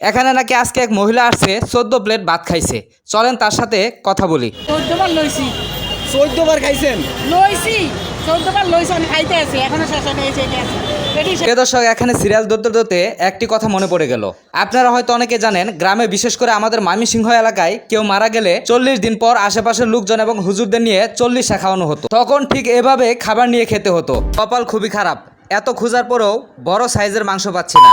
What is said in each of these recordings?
এখানে নাকি আজকে এক মহিলা আসছে চোদ্দ প্লেট ভাত খাইছে। চলেন তার সাথে কথা বলি। চোদ্দবার লইছি। চোদ্দ বার খাইছেন? লইছি। চোদ্দবার লইছি অনেক খাইতে আছে। এখনও শেষ গেছে এটা আছে। প্রিয় দর্শক এখানে সিরিয়াল ধরতে ধরতে একটি কথা মনে পড়ে গেল। আপনারা হয়তো অনেকে জানেন গ্রামে বিশেষ করে আমাদের মামিসিংহ এলাকায় কেউ মারা গেলে চল্লিশ দিন পর আশেপাশের লোকজন এবং হুজুরদের নিয়ে চল্লিশা খাওয়ানো হতো। তখন ঠিক এভাবে খাবার নিয়ে খেতে হতো। কপাল খুবই খারাপ। এত খোঁজার পরেও বড় সাইজের মাংস পাচ্ছি না।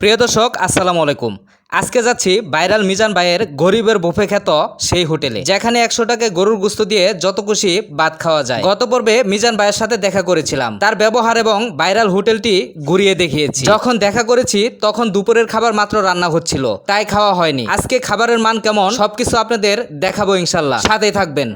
প্রিয় দর্শক, আসসালামু আলাইকুম। আজকে যাচ্ছি ভাইরাল মিজান ভাইয়ের গরিবের বুফে খ্যাত সেই হোটেলে, যেখানে একশো টাকায় গরুর গুস্ত দিয়ে যত খুশি ভাত খাওয়া যায়। গত পর্বে মিজান ভাইয়ের সাথে দেখা করেছিলাম। তার ব্যবহার এবং ভাইরাল হোটেলটি ঘুরিয়ে দেখিয়েছি। যখন দেখা করেছি, তখন দুপুরের খাবার মাত্র রান্না হচ্ছিল, তাই খাওয়া হয়নি। আজকে খাবারের মান কেমন, সবকিছু আপনাদের দেখাবো ইনশাল্লাহ। সাথেই থাকবেন।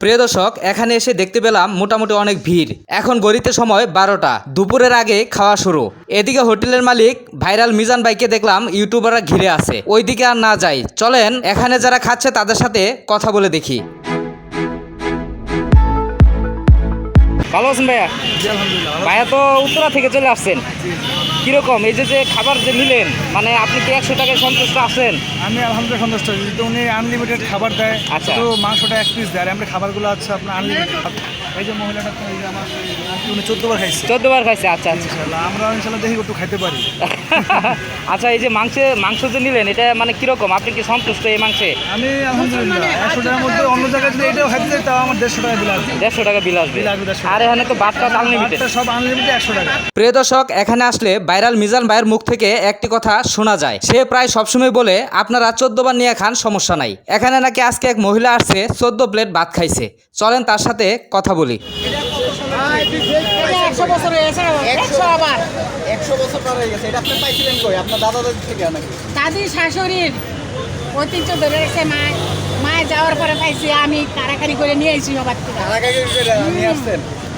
প্রিয় দর্শক, এখানে এসে দেখতে পেলাম মোটামুটি অনেক ভিড়। এখন গড়িতে সময় বারোটা। দুপুরের আগে খাওয়া শুরু। এদিকে হোটেলের মালিক ভাইরাল মিজান ভাইকে দেখলাম ইউটিউবাররা ঘিরে আছে। ওইদিকে আর না যাই। চলেন, এখানে যারা খাচ্ছে তাদের সাথে কথা বলে দেখি। ভালো আছেন ভাইয়া? ভাইয়া তো উত্তরা থেকে চলে আসছেন। কীরকম? এই যে যে খাবার যে নিলেন মানে আপনি কি একশো টাকায় সন্তুষ্ট আছেন? আমি আলহামদুলিল্লাহ সন্তুষ্ট উনি আনলিমিটেড খাবার দেয় আচ্ছা। তো মাংসটা এক পিস দেয় আর আমরা খাবারগুলো আছে আপনার আনলিমিটেড এই যে মহিলাটা তো এই যে আমার উনি চোদ্দ বার খাইছে। চোদ্দ বার খাইছে আচ্ছা আচ্ছা। ইনশাল্লাহ আমরা ইনশাল্লাহ দেখি একটু খাইতে পারি। আচ্ছা এই যে মাংসে মাংস যে নিলেন এটা মানে কীরকম? আপনি কি সন্তুষ্ট এই মাংসে? আমি আলহামদুলিল্লাহ একশো টাকার মধ্যে অন্য জায়গায় যদি এটাও খাইতে যাই তাও আমার দেড়শো টাকা বিল আসবে। দেড়শো টাকা বিল আসবে। বিল আসবে দেড়শো আর এখানে তো বাটটা আনলিমিটেড সব আনলিমিটেড একশো টাকা। প্রিয় দর্শক এখানে আসলে ভাইরাল মিজান ভাইয়ের মুখ থেকে একটি কথা শোনা যায়। সে প্রায় সবসময় বলে আপনারা চোদ্দ বার নিয়ে খান সমস্যা নাই। এখানে নাকি আজকে এক মহিলা আসছে চোদ্দ প্লেট ভাত খাইছে। চলেন তার সাথে কথা বলি। একশো বছর গেছে একশো আবার। একশো বছর গেছে। এটা আপনি পাইছিলেন কই? আপনার দাদা শাশুড়ির ঐতিহ্য ধরে রেখেছে মা মা যাওয়ার পরে পাইছি আমি কারাকারি করে নিয়ে সবার থেকে।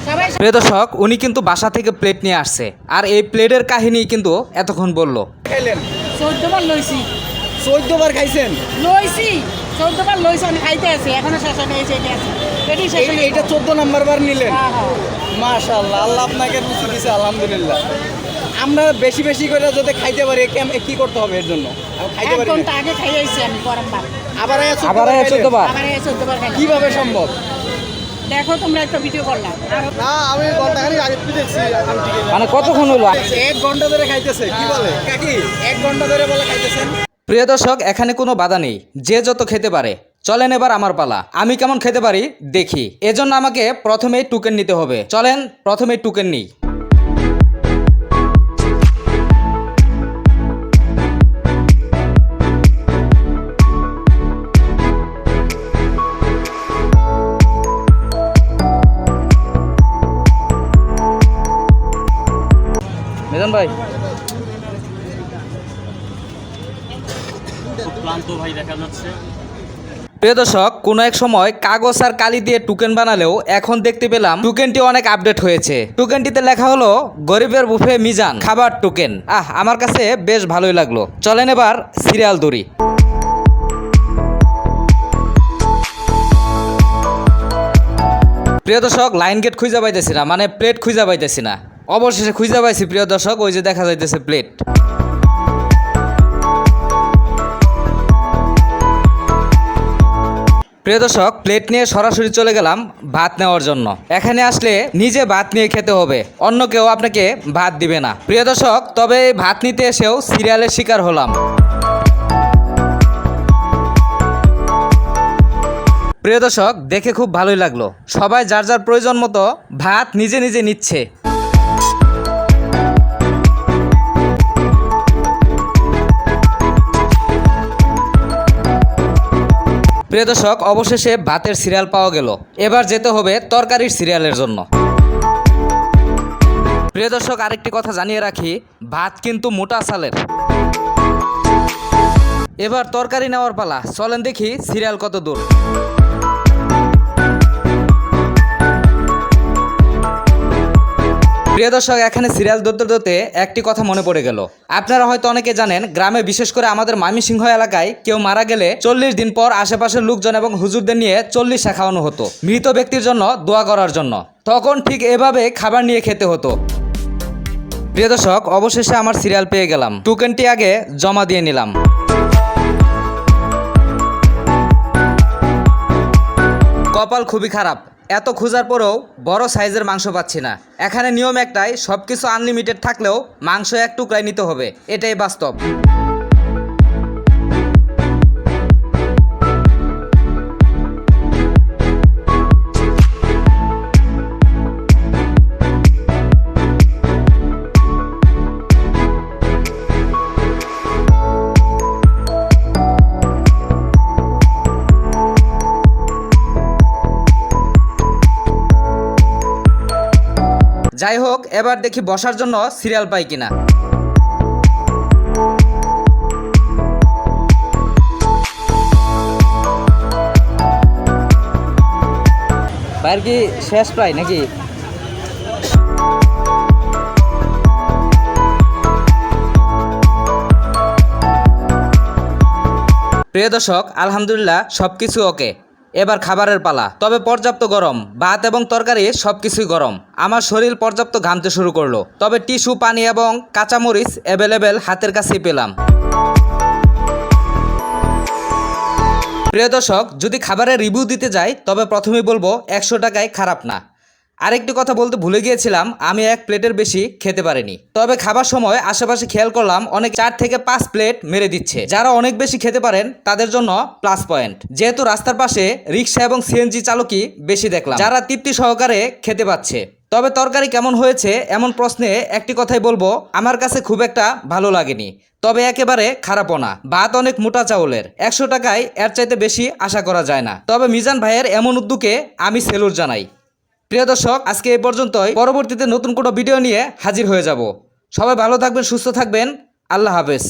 সবাই প্রিয় দর্শক উনি কিন্তু বাসা থেকে প্লেট নিয়ে আসছে। আর এই প্লেটের কাহিনী কিন্তু এতক্ষণ বলল। খাইলেন? চোদ্দবার লইছি। চোদ্দ বার খাইছেন? লইছি। চোদ্দবার লইছি অনেক খাইতে আছে এখনও শেষ হয়ে গেছে এটা আছে। এটি শেষ হয়ে এইটা চোদ্দ নাম্বার বার নিলেন। আল্লাহ আপনাকে রুচি দিছে আলহামদুলিল্লাহ। আমরা বেশি বেশি করে যদি খাইতে পারি কি করতে হবে এর জন্য? খাইতে পারি ঘণ্টা আগে খাই আমি গরম ভাত আবার আবার বার আয়া খাইলেন? চোদ্দ বার? আবার এই চোদ্দবার খাই কীভাবে সম্ভব? দেখো তোমরা একটা ভিডিও করলাম না আমি ঘণ্টা খানিক আগে দেখছি মানে কতক্ষণ হলো? এক ঘণ্টা ধরে খাইতেছে কি বলে? কাকি এক ঘণ্টা ধরে বলে খাইতেছেন? প্রিয় দর্শক, এখানে কোনো বাধা নেই। যে যত খেতে পারে। চলেন এবার আমার পালা। আমি কেমন খেতে পারি, দেখি। এজন্য আমাকে প্রথমেই টুকেন নিতে হবে। চলেন, প্রথমেই টুকেন নিই। ভাই ক্লান্ত ভাই দেখা যাচ্ছে। প্রিয় দর্শক, কোনো এক সময় কাগজ আর কালি দিয়ে টুকেন বানালেও এখন দেখতে পেলাম টুকেনটি অনেক আপডেট হয়েছে। টুকেনটিতে লেখা হলো, গরিবের বুফে মিজান, খাবার টুকেন আহ, আমার কাছে বেশ ভালোই লাগল। চলেন এবার সিরিয়াল দড়ি প্রিয় দর্শক লাইন গেট খুঁজে পাইতেছি না মানে প্লেট খুঁজে পাইতেছি না। অবশেষে খুঁজে পাইছি, প্রিয় দর্শক, ওই যে দেখা যাইতেছে প্লেট প্রিয় দর্শক প্লেট নিয়ে সরাসরি চলে গেলাম ভাত নেওয়ার জন্য। এখানে আসলে নিজে ভাত নিয়ে খেতে হবে, অন্য কেউ আপনাকে ভাত দিবে না। প্রিয় দর্শক, তবে ভাত নিতে এসেও সিরিয়ালের শিকার হলাম। প্রিয় দর্শক, দেখে খুব ভালোই লাগল। সবাই যার যার প্রয়োজন মতো ভাত নিজে নিজে নিচ্ছে। প্রিয় দর্শক, অবশেষে ভাতের সিরিয়াল পাওয়া গেল। এবার যেতে হবে তরকারির সিরিয়ালের জন্য। প্রিয় দর্শক, আরেকটি কথা জানিয়ে রাখি, ভাত কিন্তু মোটা সালের এবার তরকারি নেওয়ার পালা। চলেন দেখি সিরিয়াল কত দূর। প্রিয় দর্শক, এখানে সিরিয়াল ধরতে ধরতে একটি কথা মনে পড়ে গেল। আপনারা হয়তো অনেকে জানেন, গ্রামে বিশেষ করে আমাদের মামিসিংহ এলাকায় কেউ মারা গেলে চল্লিশ দিন পর আশেপাশের লোকজন এবং হুজুরদের নিয়ে চল্লিশ খাওয়ানো হতো, মৃত ব্যক্তির জন্য দোয়া করার জন্য। তখন ঠিক এভাবে খাবার নিয়ে খেতে হতো। প্রিয় দর্শক, অবশেষে আমার সিরিয়াল পেয়ে গেলাম। টোকেনটি আগে জমা দিয়ে নিলাম। কপাল খুবই খারাপ। এত খোঁজার পরেও বড় সাইজের মাংস পাচ্ছি না। এখানে নিয়ম একটাই সব কিছু আনলিমিটেড থাকলেও মাংস এক টুকরাই নিতে হবে। এটাই বাস্তব। যাই হোক এবার দেখি বসার জন্য সিরিয়াল পাই কিনা। বাইর কি শেষ প্রায় নাকি? প্রিয় দর্শক, আলহামদুলিল্লাহ, সবকিছু ওকে। এবার খাবারের পালা। তবে পর্যাপ্ত গরম, ভাত এবং তরকারি সবকিছুই গরম। আমার শরীর পর্যাপ্ত ঘামতে শুরু করল। তবে টিস্যু, পানি এবং কাঁচামরিচ অ্যাভেলেবেল হাতের কাছেই পেলাম। প্রিয় দর্শক, যদি খাবারের রিভিউ দিতে যাই, তবে প্রথমেই বলব, একশো টাকায় খারাপ না। আরেকটি কথা বলতে ভুলে গিয়েছিলাম, আমি এক প্লেটের বেশি খেতে পারিনি। তবে খাবার সময় আশেপাশে খেয়াল করলাম, অনেক চার থেকে পাঁচ প্লেট মেরে দিচ্ছে। যারা অনেক বেশি খেতে পারেন, তাদের জন্য প্লাস পয়েন্ট। যেহেতু রাস্তার পাশে রিক্সা এবং সিএনজি চালকই বেশি দেখলাম। যারা তৃপ্তি সহকারে খেতে পাচ্ছে। তবে তরকারি কেমন হয়েছে, এমন প্রশ্নে একটি কথাই বলব, আমার কাছে খুব একটা ভালো লাগেনি। তবে একেবারে খারাপও না। ভাত অনেক মোটা চাউলের। একশো টাকায় এর চাইতে বেশি আশা করা যায় না। তবে মিজান ভাইয়ের এমন উদ্যোগে আমি সেলুর জানাই। প্রিয় দর্শক, আজকে এই পর্যন্তই। পরবর্তীতে নতুন কোনো ভিডিও নিয়ে হাজির হয়ে যাব। সবাই ভালো থাকবেন, সুস্থ থাকবেন। আল্লাহ হাফেজ।